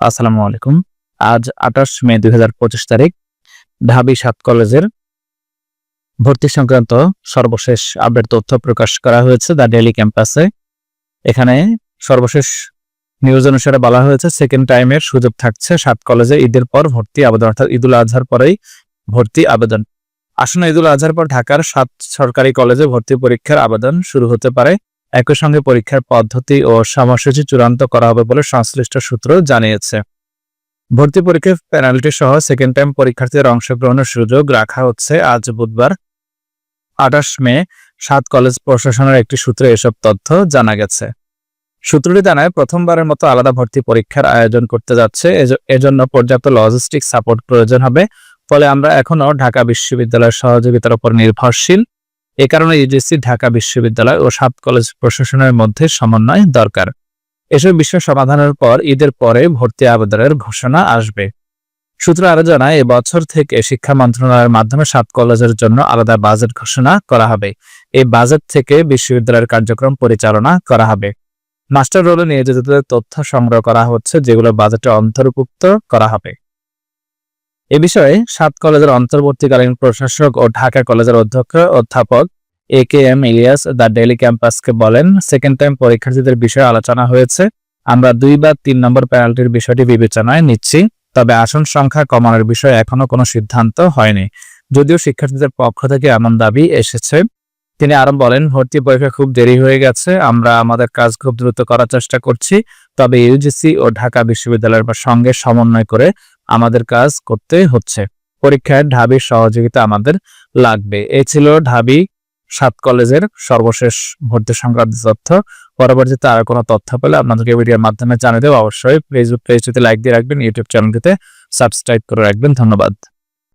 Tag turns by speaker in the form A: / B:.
A: আসসালামু আলাইকুম। আজ আঠাশ মে দুই তারিখ, ঢাবি সাত কলেজের ভর্তি সংক্রান্ত সর্বশেষ আপডেট তথ্য প্রকাশ করা হয়েছে দ্য ডেলি ক্যাম্পাসে। এখানে সর্বশেষ নিউজ অনুসারে বলা হয়েছে সেকেন্ড টাইমের সুযোগ থাকছে সাত কলেজে ঈদের পর ভর্তি আবেদন, অর্থাৎ ঈদুল আজহার পরেই ভর্তি আবেদন। আসন্ন ঈদুল আজহার পর ঢাকার সাত সরকারি কলেজে ভর্তি পরীক্ষার আবেদন শুরু হতে পারে। একই সঙ্গে পরীক্ষার পদ্ধতি ও সময়সূচি চূড়ান্ত করা হবে বলে সংশ্লিষ্ট সূত্র জানিয়েছে। ভর্তি পরীক্ষায় পেনাল্টি সহ সেকেন্ড টাইম পরীক্ষার্থীদের অংশগ্রহণের সুযোগ রাখা হচ্ছে আজ বুধবার। আঠাশ মে, সাত কলেজ প্রশাসনের একটি সূত্রে এসব তথ্য জানা গেছে। সূত্রটি জানায়, প্রথমবারের মতো আলাদা ভর্তি পরীক্ষার আয়োজন করতে যাচ্ছে। এজ- এজন্য পর্যাপ্ত লজিস্টিক সাপোর্ট প্রয়োজন হবে। ফলে আমরা এখনও ঢাকা বিশ্ববিদ্যালয়ের সহযোগিতার উপর নির্ভরশীল। এ কারণে ইউজিসি ঢাকা বিশ্ববিদ্যালয় ও সাত কলেজ প্রশাসনের মধ্যে সমন্বয় দরকার। এসব বিষয় সমাধানের পর ঈদের পরে ভর্তি আবেদনের ঘোষণা আসবে। সূত্র আরও জানায় এবছর থেকে শিক্ষা মন্ত্রণালয়ের মাধ্যমে সাত কলেজের জন্য আলাদা বাজেট ঘোষণা করা হবে। এই বাজেট থেকে বিশ্ববিদ্যালয়ের কার্যক্রম পরিচালনা করা হবে। মাস্টার রোলে নিয়োজিতদের তথ্য সংগ্রহ করা হচ্ছে, যেগুলো বাজেটে অন্তর্ভুক্ত করা হবে। এ বিষয়ে সাত কলেজের অন্তর্বর্তীকালীন প্রশাসক ও ঢাকা কলেজের অধ্যক্ষ, অধ্যাপক A K M Ilias the daily ক্যাম্পাসকে বলেন সেকেন্ড টাইম পরীক্ষার্থীদের বিষয়ে আলোচনা হয়েছে। আমরা দুই বা তিন নম্বর পেনাল্টির বিষয়টি বিবেচনায় নিচ্ছি, তবে আসন সংখ্যা কমানোর বিষয়ে এখনও কোনো সিদ্ধান্ত হয়নি। যদিও শিক্ষার্থীদের পক্ষ থেকে এমন দাবি এসেছে। তিনি আরও বলেন, ভর্তি পরীক্ষা খুব দেরি হয়ে গেছে, আমরা আমাদের কাজ খুব দ্রুত করার চেষ্টা করছি, তবে ইউজিসি ও ঢাকা বিশ্ববিদ্যালয়ের সঙ্গে সমন্বয় করে আমাদের কাজ করতে হচ্ছে। পরীক্ষায় ঢাবির সহযোগিতা আমাদের লাগবে। এ ছিল ঢাবি সাত কলেজের সর্বশেষ ভর্তি সংক্রান্ত তথ্য। পরবর্তীতে আর কোনো তথ্য পেলে আপনাদেরকে ভিডিওর মাধ্যমে জানিয়ে দেবো। অবশ্যই ফেসবুক পেজটিতে লাইক দিয়ে রাখবেন ইউটিউব চ্যানেলটিতে সাবস্ক্রাইব করে রাখবেন। ধন্যবাদ।